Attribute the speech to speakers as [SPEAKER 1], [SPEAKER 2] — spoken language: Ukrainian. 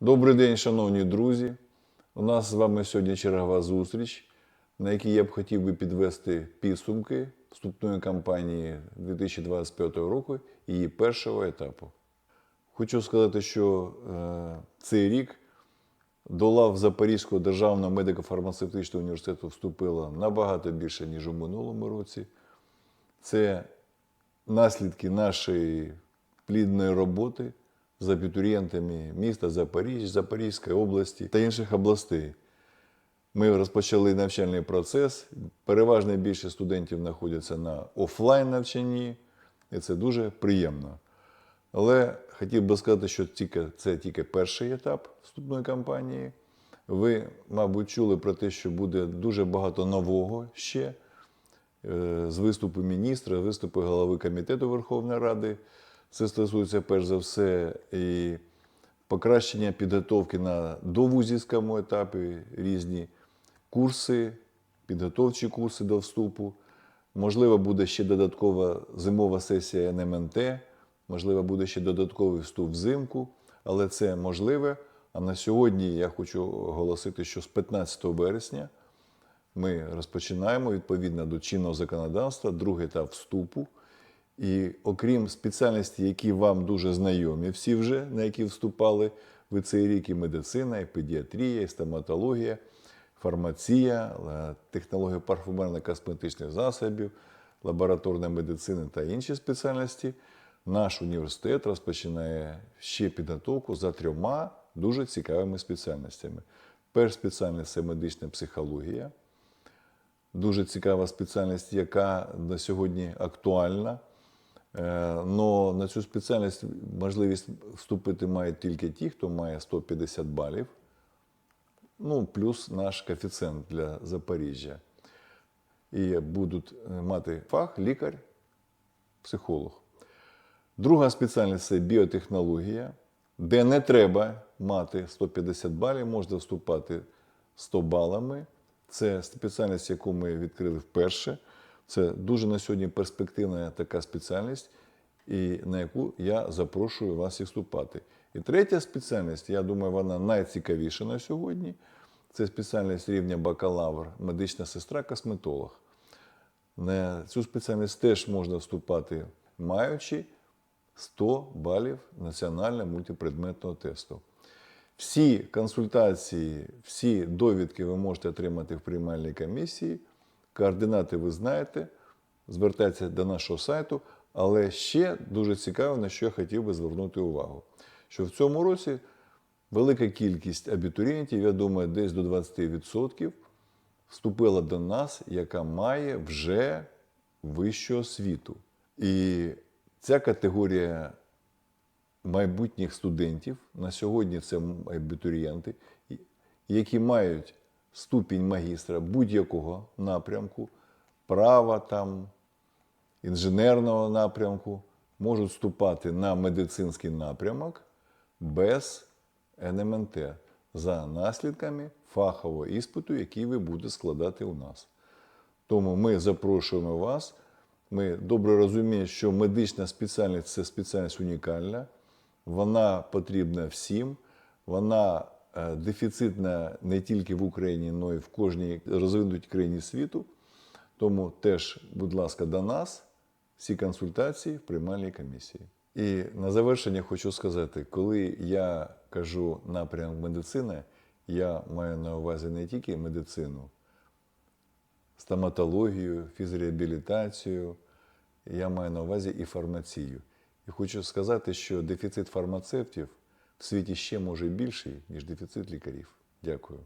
[SPEAKER 1] Добрий день, шановні друзі. У нас з вами сьогодні чергова зустріч, на якій я б хотів би підвести підсумки вступної кампанії 2025 року і її першого етапу. Хочу сказати, що е, цей рік до лав Запорізького державного медико-фармацевтичного університету вступило набагато більше, ніж у минулому році. Це наслідки нашої плідної роботи з абітурієнтами міста Запоріжжя, Запорізької області та інших областей. Ми розпочали навчальний процес. Переважна більшість студентів знаходяться на офлайн навчанні, і це дуже приємно. Але хотів би сказати, що тільки, це тільки перший етап вступної кампанії. Ви, мабуть, чули про те, що буде дуже багато нового ще е, з виступу міністра, виступу голови комітету Верховної Ради. Це стосується перш за все і покращення підготовки на довузівському етапі, різні курси, підготовчі курси до вступу. Можливо, буде ще додаткова зимова сесія НМНТ, можливо, буде ще додатковий вступ взимку, але це можливе. А на сьогодні я хочу оголосити, що з 15 вересня ми розпочинаємо відповідно до чинного законодавства другий етап вступу. І окрім спеціальностей, які вам дуже знайомі, всі вже, на які вступали ви цей рік, і медицина, і педіатрія, і стоматологія, фармація, технологія парфумерно-косметичних засобів, лабораторна медицина та інші спеціальності, наш університет розпочинає ще підготовку за трьома дуже цікавими спеціальностями. Перша спеціальність це медична психологія дуже цікава спеціальність, яка на сьогодні актуальна. Но на цю спеціальність можливість вступити мають тільки ті, хто має 150 балів, ну, плюс наш коефіцієнт для Запоріжжя. І будуть е, мати фах лікар, психолог. Друга спеціальність це біотехнологія, де не треба мати 150 балів, можна вступати 100 балами. Це спеціальність, яку ми відкрили вперше. Це дуже на сьогодні перспективна така спеціальність, і на яку я запрошую вас і вступати. І третя спеціальність, я думаю, вона найцікавіша на сьогодні. Це спеціальність рівня бакалавр, медична сестра, косметолог. На цю спеціальність теж можна вступати, маючи 100 балів національного мультипредметного тесту. Всі консультації, всі довідки ви можете отримати в приймальній комісії. Координати ви знаєте, звертайтеся до нашого сайту. Але ще дуже цікаво, на що я хотів би звернути увагу, що в цьому році велика кількість абітурієнтів, я думаю, десь до 20%, вступила до нас, яка має вже вищу освіту. І ця категорія майбутніх студентів, на сьогодні це абітурієнти, які мають ступінь магістра будь-якого напрямку, права там, інженерного напрямку, можуть вступати на медицинський напрямок без НМНТ за наслідками фахового іспиту, який ви будете складати у нас. Тому ми запрошуємо вас. Ми добре розуміємо, що медична спеціальність це спеціальність унікальна, вона потрібна всім, вона дефіцитна не тільки в Україні, але й в кожній розвинутій країні світу. Тому теж, будь ласка, до нас всі консультації в приймальній комісії. І на завершення хочу сказати, коли я кажу напрямок медицини, я маю на увазі не тільки медицину, стоматологію, фізреабілітацію, я маю на увазі і фармацію. І хочу сказати, що дефіцит фармацевтів в світі ще може більший, ніж дефіцит лікарів. Дякую.